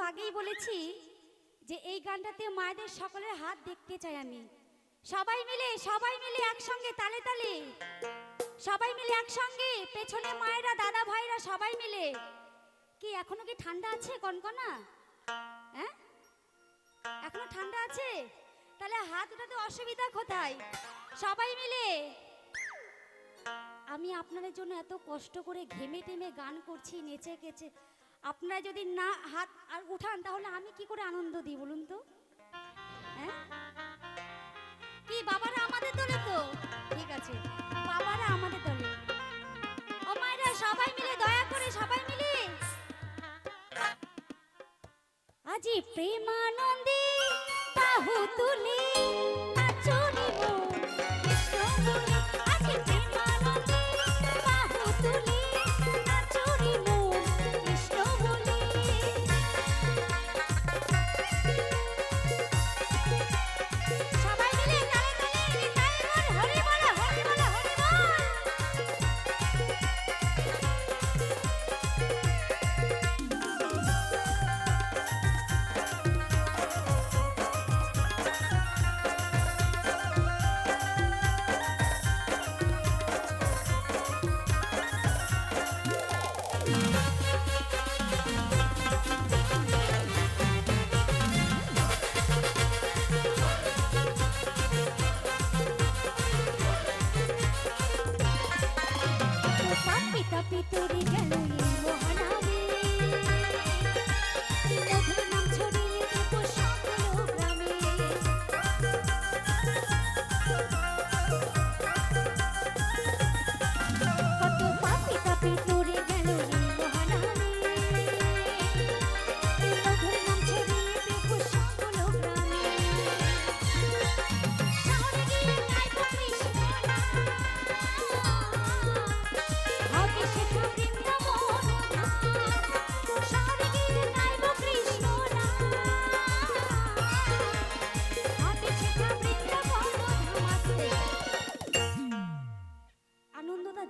তো আগেই বলেছি যে এই গানটাতে মায়েদের সকলের হাত দেখতে চাই আমি। সবাই মিলে সবাই মিলে একসঙ্গে তালে তালে। সবাই মিলে একসঙ্গে, পেছনে মায়েরা, দাদা ভাইরা সবাই মিলে। কি, এখনও কি ঠান্ডা আছে কনকনা? হ্যাঁ? এখনও ঠান্ডা আছে? তাহলে হাত উঠাতে অসুবিধা কোথায়? সবাই মিলে। আমি আপনাদের জন্য এত কষ্ট করে ঘেমে টেমে গান করছি নেচে গেছে আপনারা যদি না হাত আর উঠান, তাহলে আমি কি করে আনন্দ দিই বলুন তো? হ্যাঁ? কি, বাবারা আমাদের দলে তো? ঠিক আছে, বাবারা আমাদের দলে। ও মায়েরা, সবাই মিলে দয়া করে সবাই মিলে। আজি প্রেমানন্দে বাহু তুলে। ತಪ್ಪಿತುರಿಗಳು ಏನು ಹಣ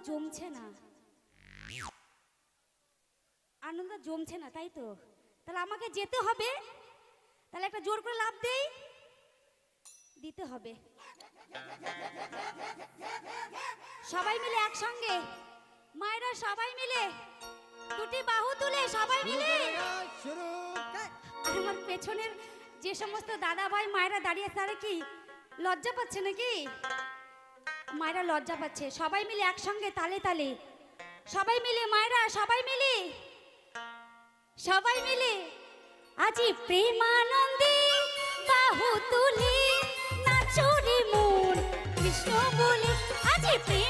জমছে না। আনন্দ জমছে না, তাই তো? তাহলে আমাকে যেতে হবে। তাহলে একটা জোর করে লাভ দেই। দিতে হবে। সবাই মিলে একসঙ্গে। মায়েরা সবাই মিলে। দুটি বাহু তুলে সবাই মিলে। আমার পেছনের যে সমস্ত দাদা ভাই মায়েরা দাঁড়িয়ে তারা কি লজ্জা পাচ্ছে নাকি? মায়েরা লজ্জা পাচ্ছে। সবাই মিলে একসঙ্গে তালে তালে। সবাই মিলে মায়েরা, সবাই মিলে। সবাই মিলে। আজি প্রেমানন্দে বাহু তুলে, নাচরে মন, কৃষ্ণ বলে। আজি প্রেমানন্দে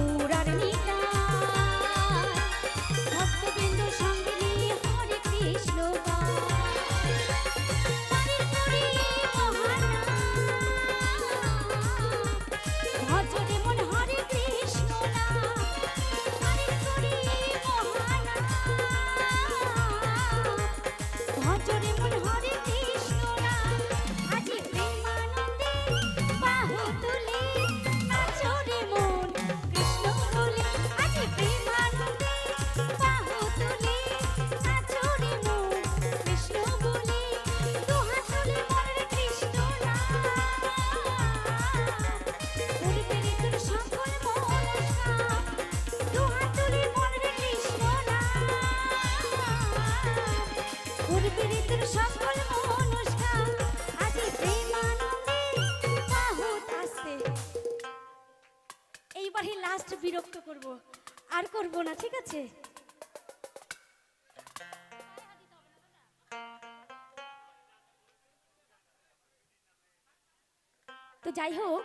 তো যাই হোক,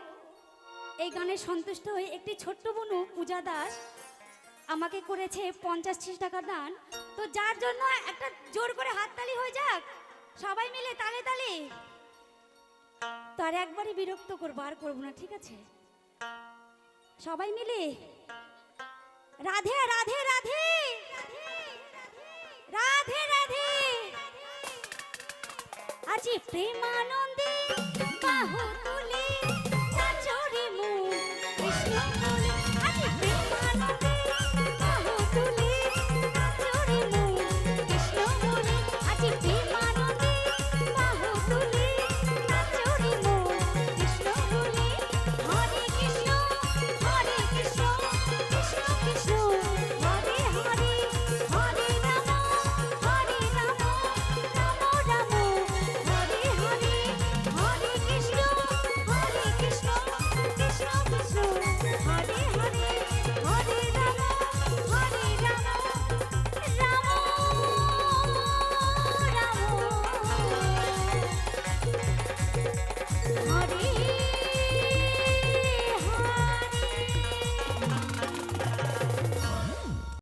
এই গানে সন্তুষ্ট হয়ে একটি ছোট্ট বনু পূজা দাস আমাকে করেছে পঞ্চাশ টাকা দান। তো যার জন্য একটা জোর করে হাততালি হয়ে যাক। সবাই মিলে তালে তালে। তার একবারই বিরক্ত করব, আর করব না, ঠিক আছে? সবাই মিলে। রাধে রাধে রাধে! রাধে রাধে! আজি প্রেমানন্দে বাহুত